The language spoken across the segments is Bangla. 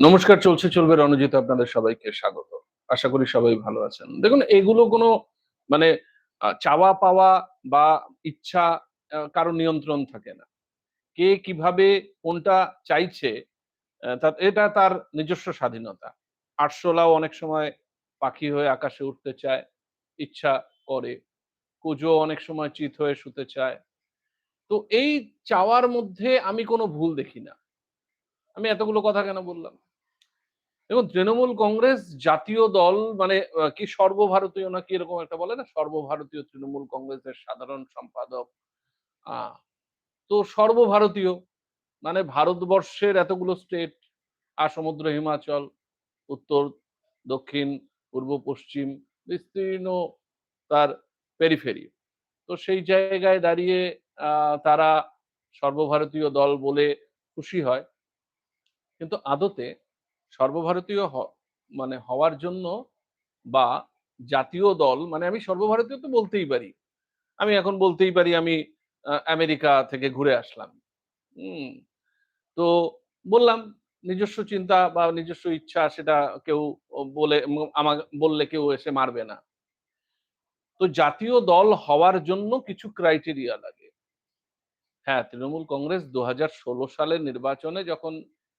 নমস্কার চলছে চলবে রণজিৎ আপনাদের সবাইকে স্বাগত। আশা করি সবাই ভালো আছেন। দেখুন এগুলো কোনো মানে চাওয়া পাওয়া বা ইচ্ছা কারও নিয়ন্ত্রণ থাকে না। কে কীভাবে কোনটা চাইছে আহ, তা- এটা তার নিজস্ব স্বাধীনতা। আরশোলাও অনেক সময় পাখি হয়ে আকাশে উঠতে চায় ইচ্ছা করে। কুজো অনেক সময় চিত হয়ে শুতে চায়। তো এই চাওয়ার মধ্যে আমি কোনো ভুল দেখি না। আমি এতগুলো কথা কেন বললাম? এবং তৃণমূল কংগ্রেস জাতীয় দল মানে কি সর্বভারতীয় না কি এরকম একটা বলে না, সর্বভারতীয় তৃণমূল কংগ্রেসের সাধারণ সম্পাদক তো সর্বভারতীয় মানে ভারতবর্ষের এতগুলো স্টেট আর সমুদ্র হিমাচল, উত্তর, দক্ষিণ, পূর্ব, পশ্চিম, বিস্তীর্ণ তার পেরিফেরি তো সেই জায়গায় দাঁড়িয়ে তারা সর্বভারতীয় দল বলে খুশি হয়। কিন্তু আদতে সর্বভারতীয় মানে হওয়ার জন্য বা জাতীয় দল মানে আমি সর্বভারতীয় তো বলতেই পারি। আমি এখন বলতেই পারি আমি আমেরিকা থেকে ঘুরে আসলাম। তো বললাম নিজস্ব চিন্তা বা নিজস্ব ইচ্ছা সেটা কেউ বলে আমার বললে কেউ এসে মারবে না। তো জাতীয় দল হওয়ার জন্য কিছু ক্রাইটেরিয়া লাগে। হ্যাঁ তৃণমূল কংগ্রেস দু হাজার ষোলো সালের নির্বাচনে যখন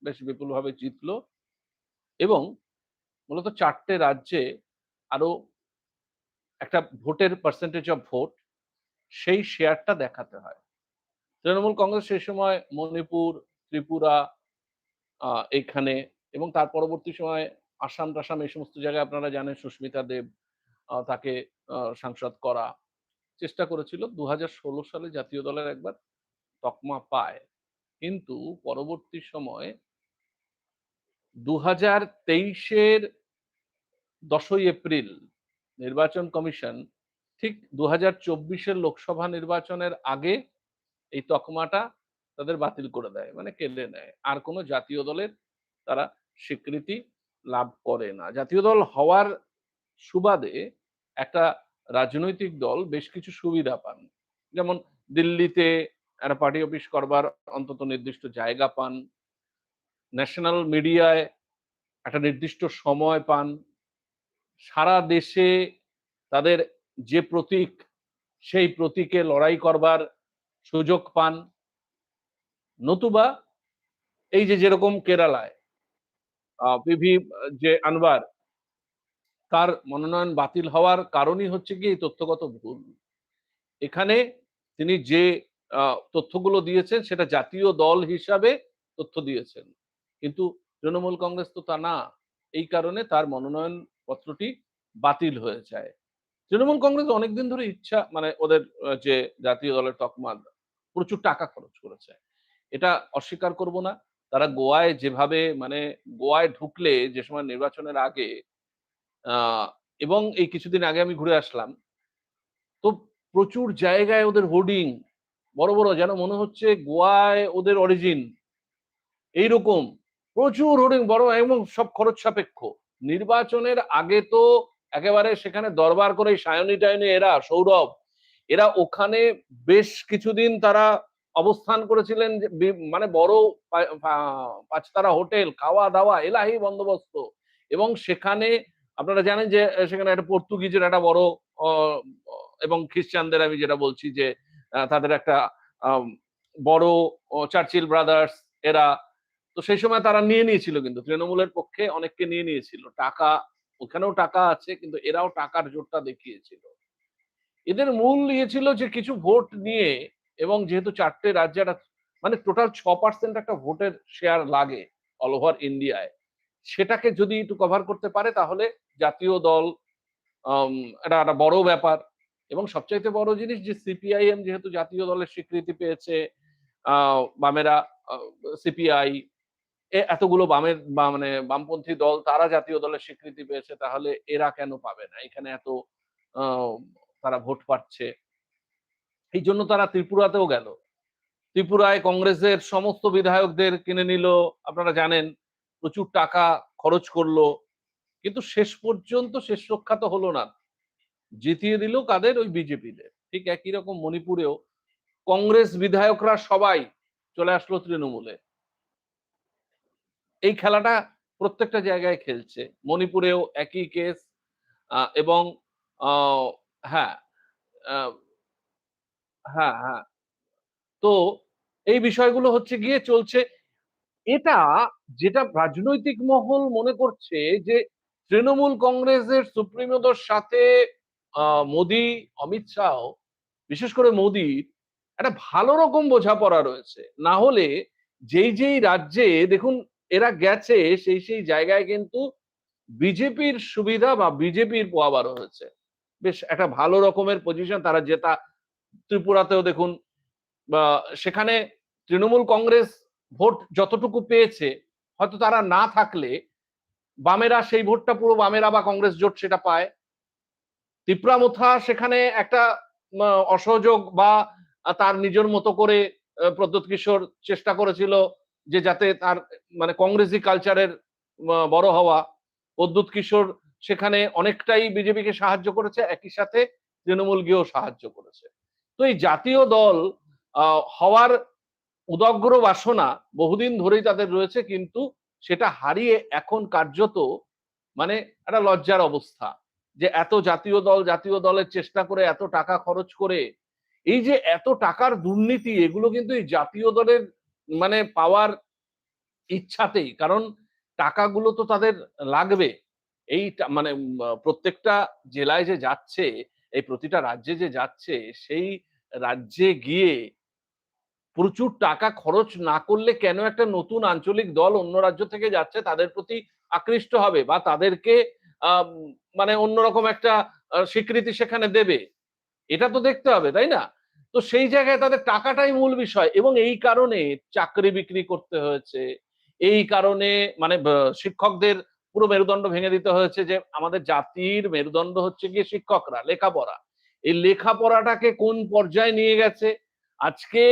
বেশ বিপুলভাবে জিতলো এবং মূলত চারটে রাজ্যে আরও একটা ভোটের পার্সেন্টেজ অফ ভোট সেই শেয়ারটা দেখাতে হয়। তৃণমূল কংগ্রেস সেই সময় মণিপুর ত্রিপুরা আহ, এইখানে এবং তার পরবর্তী সময় আসাম টাসাম এই সমস্ত জায়গায় আপনারা জানেন সুস্মিতা দেব তাকে সাংসদ করা চেষ্টা করেছিল। দু হাজার ষোলো সালে জাতীয় দলের একবার তকমা পায়। কিন্তু পরবর্তী সময় দু হাজার তেইশের দশই এপ্রিল নির্বাচন কমিশন ঠিক দু হাজার চব্বিশের লোকসভা নির্বাচনের আগে এই তকমাটা তাদের বাতিল করে দেয় মানে কেড়ে নেয়। আর কোনো জাতীয় দলের তারা স্বীকৃতি লাভ করে না। জাতীয় দল হওয়ার সুবাদে একটা রাজনৈতিক দল বেশ কিছু সুবিধা পান। যেমন দিল্লিতে একটা পার্টি অফিস করবার অন্তত নির্দিষ্ট জায়গা পান। ন্যাশনাল মিডিয়ায় একটা নির্দিষ্ট সময় পান। সারা দেশে তাদের যে প্রতীক, সেই প্রতীকে লড়াই করবার সুযোগ পান। নতুবা এই যে যেরকম কেরালায় পিভি যে আনবার, তার মনোনয়ন বাতিল হওয়ার কারণই হচ্ছে কি এই তথ্যগত ভুল। এখানে তিনি যে তথ্যগুলো দিয়েছেন, সেটা জাতীয় দল হিসাবে তথ্য দিয়েছেন। কিন্তু তৃণমূল কংগ্রেস তো তা না। এই কারণে তার মনোনয়ন পত্রটি বাতিল হয়ে যায়। তৃণমূল কংগ্রেস অনেকদিন ধরে ইচ্ছা মানে ওদের যে জাতীয় দলের তকমা, প্রচুর টাকা খরচ করেছে। এটা অস্বীকার করব না। তারা গোয়ায় যেভাবে মানে গোয়ায় ঢুকলে যে সময় নির্বাচনের আগে এবং এই কিছুদিন আগে আমি ঘুরে আসলাম, তো প্রচুর জায়গায় ওদের হোর্ডিং, বড় বড়, যেন মনে হচ্ছে গোয়ায় ওদের অরিজিন। এইরকম প্রচুর হোর্ডিং বড় এবং সব খরচ সাপেক্ষ। নির্বাচনের আগে তো একেবারে সেখানে দরবার করে সায়নী টায়নী, এরা, সৌরভ, এরা ওখানে বেশ কিছুদিন তারা অবস্থান করেছিলেন মানে বড় পাঁচতারা হোটেল খাওয়া দাওয়া এলাহি বন্দোবস্ত এবং সেখানে আপনারা জানেন যে, সেখানে একটা পর্তুগিজের একটা বড় এবং খ্রিস্টানদের আমি যেটা বলছি যে তাদের একটা বড় চার্চিল ব্রাদার্স, এরা তো সেই সময় তারা নিয়ে নিয়েছিল কিন্তু। তৃণমূলের পক্ষে অনেককে নিয়ে নিয়েছিল। টাকা, ওখানেও টাকা আছে, কিন্তু এরাও টাকার জোরটা দেখিয়েছিল। এদের মূল ইয়ে ছিল যে কিছু ভোট নিয়ে এবং যেহেতু চারটে রাজ্যে একটা মানে টোটাল ছ পার্সেন্ট একটা ভোটের শেয়ার লাগে অল ওভার ইন্ডিয়ায় সেটাকে যদি একটু কভার করতে পারে তাহলে জাতীয় দল এটা একটা বড় ব্যাপার। এবং সবচাইতে বড় জিনিস যে সিপিআইএম যেহেতু জাতীয় দলের স্বীকৃতি পেয়েছে বামেরা সিপিআই এতগুলো বামের বা মানে বামপন্থী দল, তারা জাতীয় দলের স্বীকৃতি পেয়েছে, তাহলে এরা কেন পাবে না? এখানে এত তারা ভোট পাচ্ছে। এই জন্য তারা ত্রিপুরাতেও গেল। ত্রিপুরায় কংগ্রেসের সমস্ত বিধায়কদের কিনে নিল, আপনারা জানেন, প্রচুর টাকা খরচ করল। কিন্তু শেষ পর্যন্ত শেষ রক্ষা তো হলো না। জিতিয়ে দিল কাদের? ওই বিজেপিদের। ঠিক একই রকম মণিপুরেও কংগ্রেস বিধায়করা সবাই চলে আসলো তৃণমূলে। এই খেলাটা প্রত্যেকটা জায়গায় খেলছে। মণিপুরেও একই কেস এবং হ্যাঁ হ্যাঁ হ্যাঁ। তো এই বিষয়গুলো হচ্ছে গিয়ে চলছে। এটা যেটা রাজনৈতিক মহল মনে করছে যে তৃণমূল কংগ্রেসের সুপ্রিমোদের সাথে মোদি, অমিত শাহ, বিশেষ করে মোদির একটা ভালো রকম বোঝাপড়া রয়েছে। না হলে যেই যেই রাজ্যে, দেখুন এরা গেছে সেই সেই জায়গায় কিন্তু বিজেপির সুবিধা বা বিজেপির পোয়াবার হয়েছে। বেশ একটা ভালো রকমের পজিশন তারা জেতা। ত্রিপুরাতেও দেখুন বা সেখানে তৃণমূল কংগ্রেস ভোট যতটুকু পেয়েছে হয়তো তারা না থাকলে বামেরা সেই ভোটটা পুরো বামেরা বা কংগ্রেস জোট সেটা পায়। তিপ্রামথা সেখানে একটা অসহযোগ বা তার নিজের মতো করে আহ, প্রদ্যোৎ কিশোর চেষ্টা করেছিল। যে যাতে তার মানে কংগ্রেসি কালচারের বড় হওয়া প্রদ্যুৎ কিশোর সেখানে অনেকটাই বিজেপিকে সাহায্য করেছে, একই সাথে তৃণমূল গিয়েও সাহায্য করেছে। তো এই জাতীয় দল হওয়ার উদগ্র বাসনা বহুদিন ধরেই তাদের রয়েছে, কিন্তু সেটা হারিয়ে এখন কার্যত মানে একটা লজ্জার অবস্থা যে এত জাতীয় দল, জাতীয় দলের চেষ্টা করে এত টাকা খরচ করে, এই যে এত টাকার দুর্নীতি, এগুলো কিন্তু এই জাতীয় দলের মানে পাওয়ার ইচ্ছাতেই, কারণ টাকাগুলো তো তাদের লাগবে। এই মানে প্রত্যেকটা জেলায় যে যাচ্ছে, এই প্রতিটা রাজ্যে যে যাচ্ছে, সেই রাজ্যে গিয়ে প্রচুর টাকা খরচ না করলে কেন একটা নতুন আঞ্চলিক দল অন্য রাজ্য থেকে যাচ্ছে, তাদের প্রতি আকৃষ্ট হবে বা তাদেরকে মানে অন্যরকম একটা স্বীকৃতি সেখানে দেবে। এটা তো দেখতে হবে, তাই না? তো সেই জায়গায় তাদের টাকাটাই মূল বিষয় এবং এই কারণে চাকরি বিক্রি করতে হয়েছে। এই কারণে মানে শিক্ষকদের পুরো মেরুদণ্ড ভেঙে দিতে হয়েছে যে আমাদের জাতির মেরুদণ্ড হচ্ছে গিয়ে শিক্ষকরা, লেখাপড়া। এই লেখাপড়াটাকে কোন পর্যায়ে নিয়ে গেছে? আজকে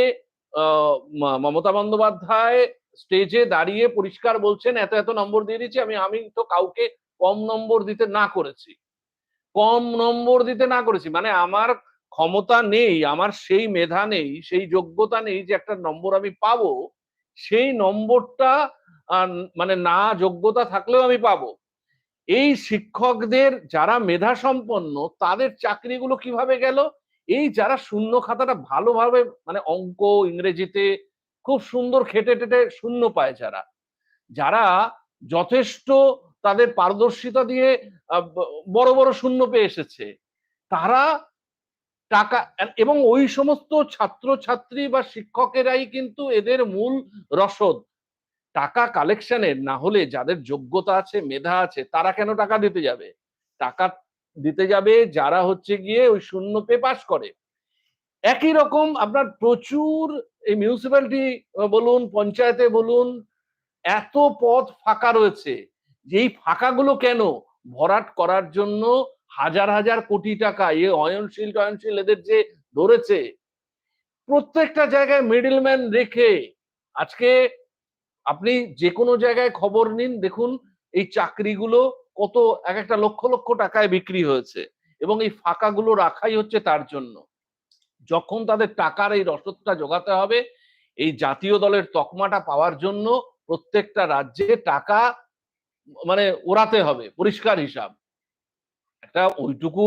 মমতা বন্দ্যোপাধ্যায় স্টেজে দাঁড়িয়ে পরিষ্কার বলছেন, এত এত নম্বর দিয়ে দিচ্ছি, আমি আমি তো কাউকে কম নম্বর দিতে না করেছি। কম নম্বর দিতে না করেছি। মানে আমার ক্ষমতা নেই, আমার সেই মেধা নেই, সেই যোগ্যতা নেই যে একটা নম্বর আমি পাবো, সেই নম্বরটা মানে না যোগ্যতা থাকলেও আমি পাবো। এই শিক্ষকদের যারা মেধা সম্পন্ন তাদের চাকরিগুলো কীভাবে গেল? এই যারা শূন্য খাতাটা ভালোভাবে মানে অঙ্ক, ইংরেজিতে খুব সুন্দর খেটে টেটে শূন্য পায় যারা যারা যথেষ্ট তাদের পারদর্শিতা দিয়ে বড় বড় শূন্য পেয়ে এসেছে, তারা টাকা, এবং ওই সমস্ত ছাত্র ছাত্রী বা শিক্ষকেরাই কিন্তু এদের মূল রসদ। টাকা কালেকশনের না হলে যাদের যোগ্যতা আছে, মেধা আছে, তারা কেন টাকা দিতে যাবে? টাকা দিতে যাবে যারা হচ্ছে গিয়ে ওই শূন্য পেয়ে পাস করে। একই রকম আপনার প্রচুর এই মিউনিসিপ্যালিটি বলুন, পঞ্চায়েতে বলুন, এত পদ ফাঁকা রয়েছে। যে এই ফাঁকাগুলো কেন ভরাট করার জন্য হাজার হাজার কোটি টাকা, এ অয়নশীল টয়নশীল এদের যে ধরেছে, প্রত্যেকটা জায়গায় মিডলম্যান রেখে আজকে আপনি যে কোনো জায়গায় খবর নিন, দেখুন এই চাকরিগুলো কত, এক একটা লক্ষ লক্ষ টাকায় বিক্রি হয়েছে এবং এই ফাঁকাগুলো রাখাই হচ্ছে তার জন্য। যখন তাদের টাকার এই রসদটা জোগাতে হবে, এই জাতীয় দলের তকমাটা পাওয়ার জন্য প্রত্যেকটা রাজ্যে টাকা মানে ওড়াতে হবে, পরিষ্কার হিসাব। একটা ওইটুকু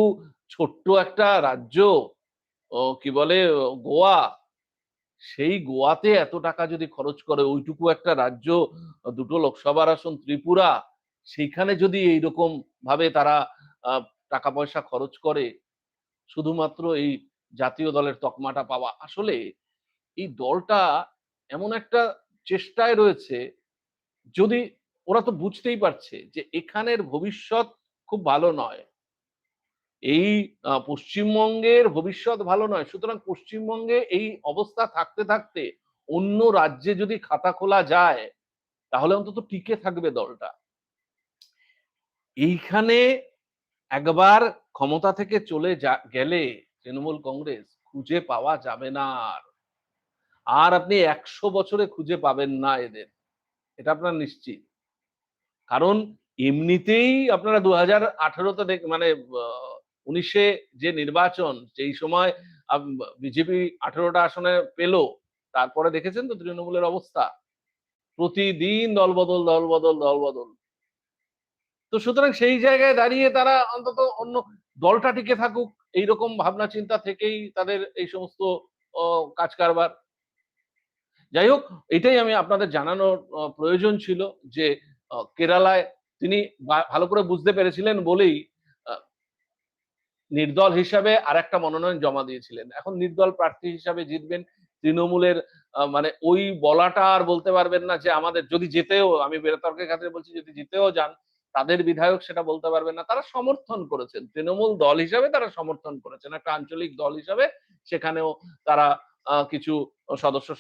ছোট্ট একটা রাজ্য, ও কি বলে গোয়া, সেই গোয়াতে এত টাকা যদি খরচ করে ওইটুকু একটা রাজ্য, দুটো লোকসভার আসন, ত্রিপুরা, সেইখানে যদি এইরকম ভাবে তারা টাকা পয়সা খরচ করে, শুধুমাত্র এই জাতীয় দলের তকমাটা পাওয়া, আসলে এই দলটা এমন একটা চেষ্টায় রয়েছে, যদি ওরা তো বুঝতেই পারছে যে এখানের ভবিষ্যৎ খুব ভালো নয়। এই পশ্চিমবঙ্গের ভবিষ্যৎ ভালো নয়। সুতরাং পশ্চিমবঙ্গে এই অবস্থা থাকতে থাকতে অন্য রাজ্যে যদি খাতা খোলা যায়, তাহলে অন্তত টিকে থাকবে দলটা। এইখানে একবার ক্ষমতা থেকে চলে যা, গেলে তৃণমূল কংগ্রেস খুঁজে পাওয়া যাবে না আর। আর আপনি একশো বছরে খুঁজে পাবেন না এদের। এটা আপনার নিশ্চিত। কারণ এমনিতেই আপনারা দু হাজার আঠেরোতে মানে উনিশে যে নির্বাচন সেই সময় বিজেপি আঠেরোটা আসনে পেল, তারপরে দেখেছেন তো তৃণমূলের অবস্থা? প্রতিদিন দলবদল দলবদল দলবদল তো সুতরাং সেই জায়গায় দাঁড়িয়ে তারা অন্তত অন্য দলটা টিকে থাকুক, এইরকম ভাবনা চিন্তা থেকেই তাদের এই সমস্ত কাজ কারবার। যাই হোক, এটাই আমি আপনাদের জানানোর প্রয়োজন ছিল যে কেরালায় তিনি ভালো করে বুঝতে পেরেছিলেন বলেই নির্দল হিসাবে আর একটা মনোনয়ন জমা দিয়েছিলেন। এখন নির্দল প্রার্থী হিসাবে জিতবেন তৃণমূলের মানে ওই বলাটা আর বলতে পারবেন না যে আমাদের যদি যেতেও, আমি বেরতর্কের ক্ষেত্রে বলছি যদি জিতেও যান, তাদের বিধায়ক সেটা বলতে পারবেন না। তারা সমর্থন করেছেন। তৃণমূল দল হিসাবে তারা সমর্থন করেছেন। একটা আঞ্চলিক দল হিসাবে সেখানেও তারা কিছু সদস্য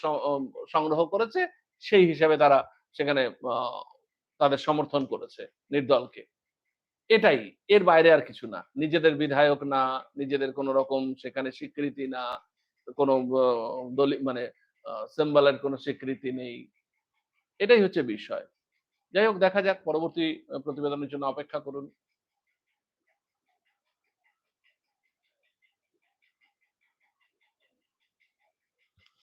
সংগ্রহ করেছে। সেই হিসাবে তারা সেখানে তাদের সমর্থন করেছে নির্দলকে। এটাই, এর বাইরে আর কিছু না। নিজেদের বিধায়ক না, নিজেদের কোন রকম সেখানে স্বীকৃতি না, কোন দলিত মানে সিম্বলের কোনো স্বীকৃতি নেই। এটাই হচ্ছে বিষয়। যাই হোক, দেখা যাক, পরবর্তী প্রতিবেদনের জন্য অপেক্ষা করুন।